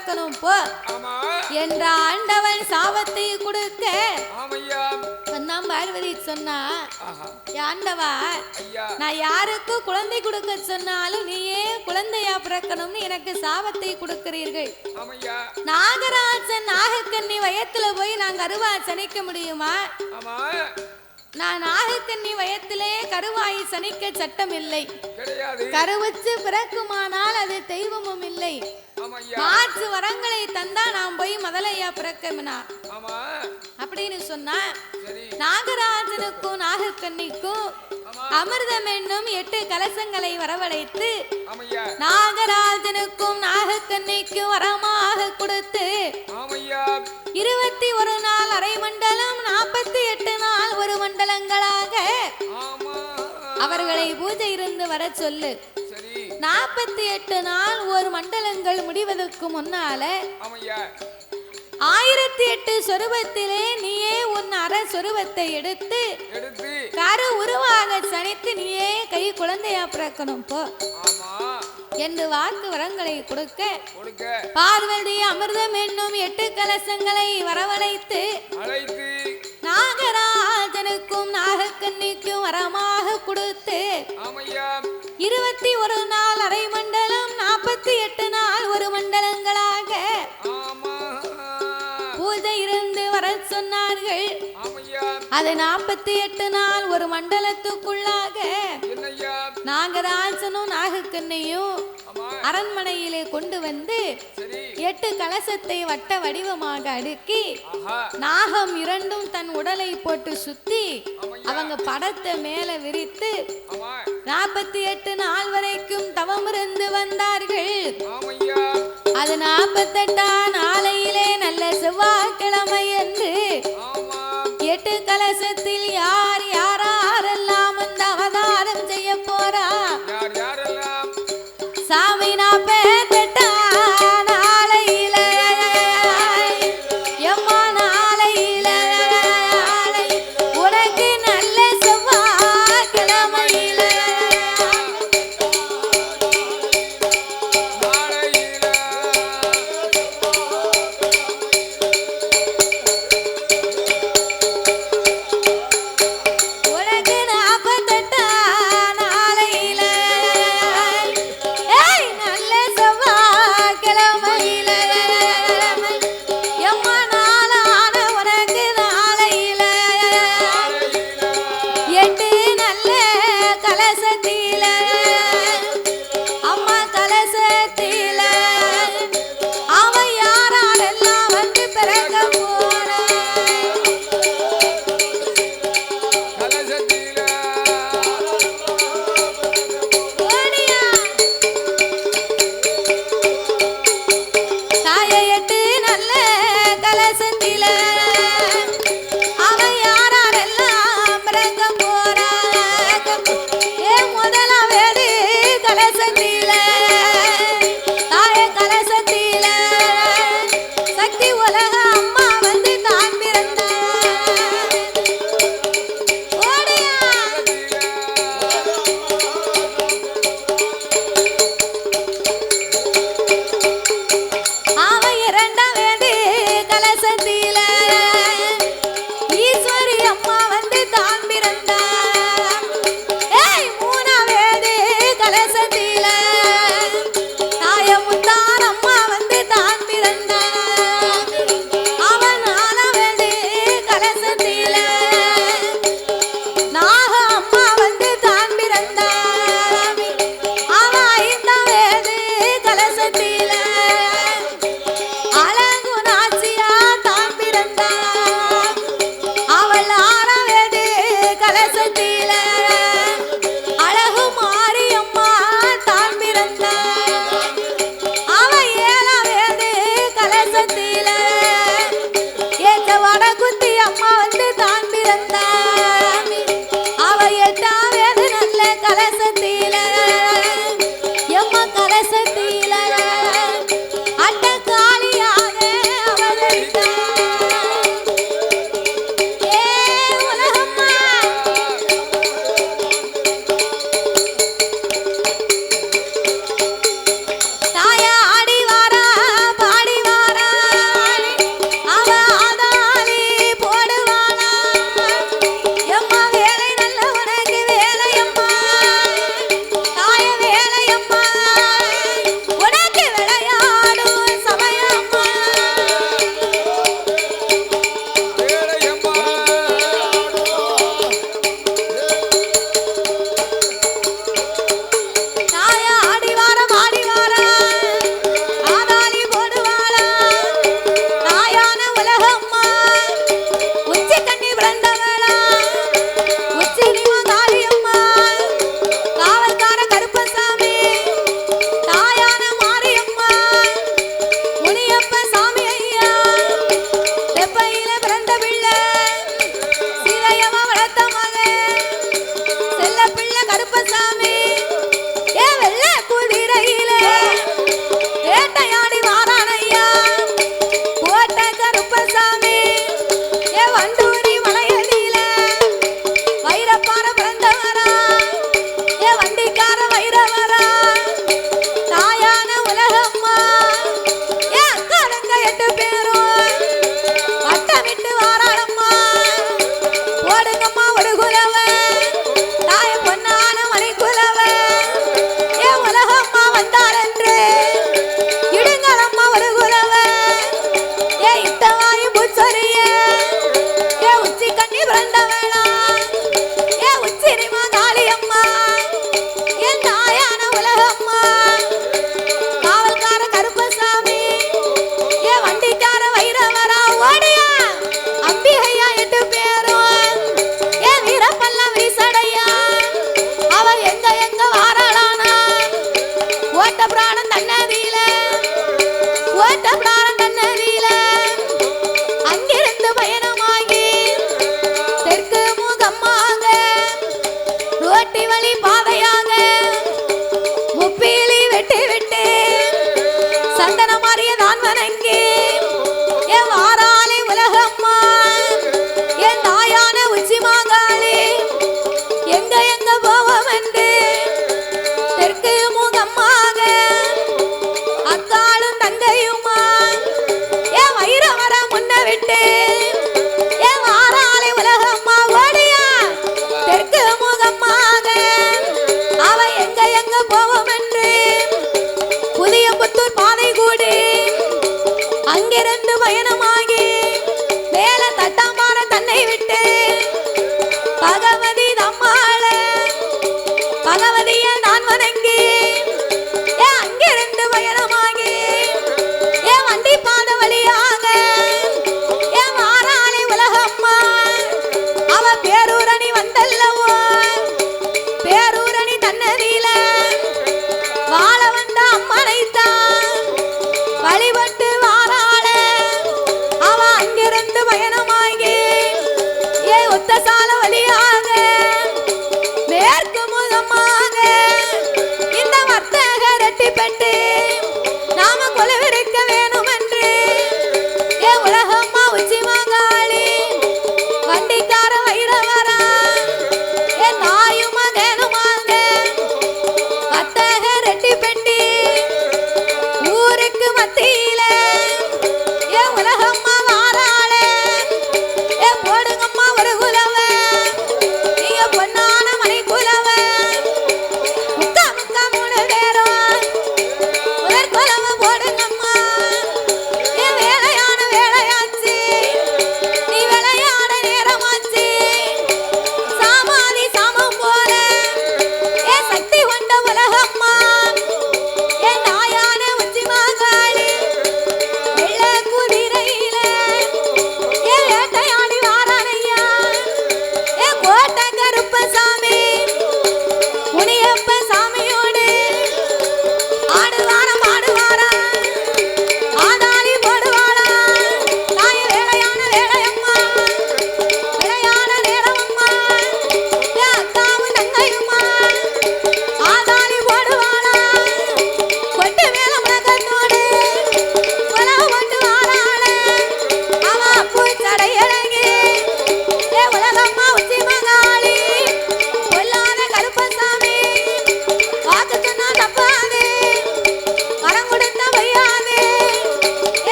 பிறக்கணும் போ. என்ற ஆண்டவன் சாபத்தை கொடுக்க சொன்னான் பார்வதி சொன்னா ஆண்டவா நான் யாருக்கு குழந்தை கொடுக்க சொன்னாலும் நீயே குழந்தையா பிறக்கணும்னு எனக்கு சாபத்தை கொடுக்கிறீர்கள். நாகராஜன் நாகக்கன்னி வயத்துல போய் நான் கருவா சனிக்க முடியுமா? நான் நாகக்கன்னி வயத்திலே கருவாய் சனிக்க சட்டம் இல்லை கருவச்சு பிறக்குமானால் அது தெய்வமும் இல்லை. மாற்று வரங்களை தந்தா நான் போய் முதலையா பிறக்கமினா? அப்படின்னு சொன்னா நாகராஜனுக்கும் நாகக்கன்னிக்கும் அமிர்தம் என்னும் எட்டு கலசங்களை வரவழைத்து நாகராஜனுக்கும் நாகக்கன்னிக்கும் வரமாக கொடுத்து இருபத்தி ஒரு நாள் அரை மண்டலம் நாற்பத்தி எட்டு நாள் ஒரு மண்டலங்களாக அவர்களை பூஜை இருந்து வர சொல்லு. நாற்பத்தி எட்டு நாள் ஒரு மண்டலங்கள் முடிவதற்கு முன்னால ஆயிரத்தி எட்டு சொருபத்திலே நீயே உன் அற சொருபத்தை எடுத்து கரு உருவாக சனித்து நீயே கை குழந்தையா பிறக்கணும் போ. என்று வாக்கு வரங்களை கொடுக்க பார்வதி அமிர்தம் என்னும் எட்டு கலசங்களை வரவழைத்து அழைத்து. நாகராஜனுக்கும் நாகக்கன்னிக்கும் வரமாக கொடுத்து இருபத்தி ஒரு நாள் அரை மண்டலம் வர சொன்னார்கள். அது நாற்பத்தி எட்டு நாள் ஒரு மண்டலத்துக்குள்ளாக நாகராஜனும் நாகக்கண்ணையும் அரண்மனையிலே கொண்டு வந்து எட்டு கலசத்தை வட்ட வடிவமாக அடுக்கி நாகம் இரண்டும் தன் உடலை போட்டு சுத்தி அவங்க படத்தை மேல விரித்து நாற்பத்தி எட்டு நாள் வரைக்கும் தவம் இருந்து வந்தார்கள். அது நாற்பத்தெட்டா நாளையிலே நல்ல செவ்வாய்க்கிழமை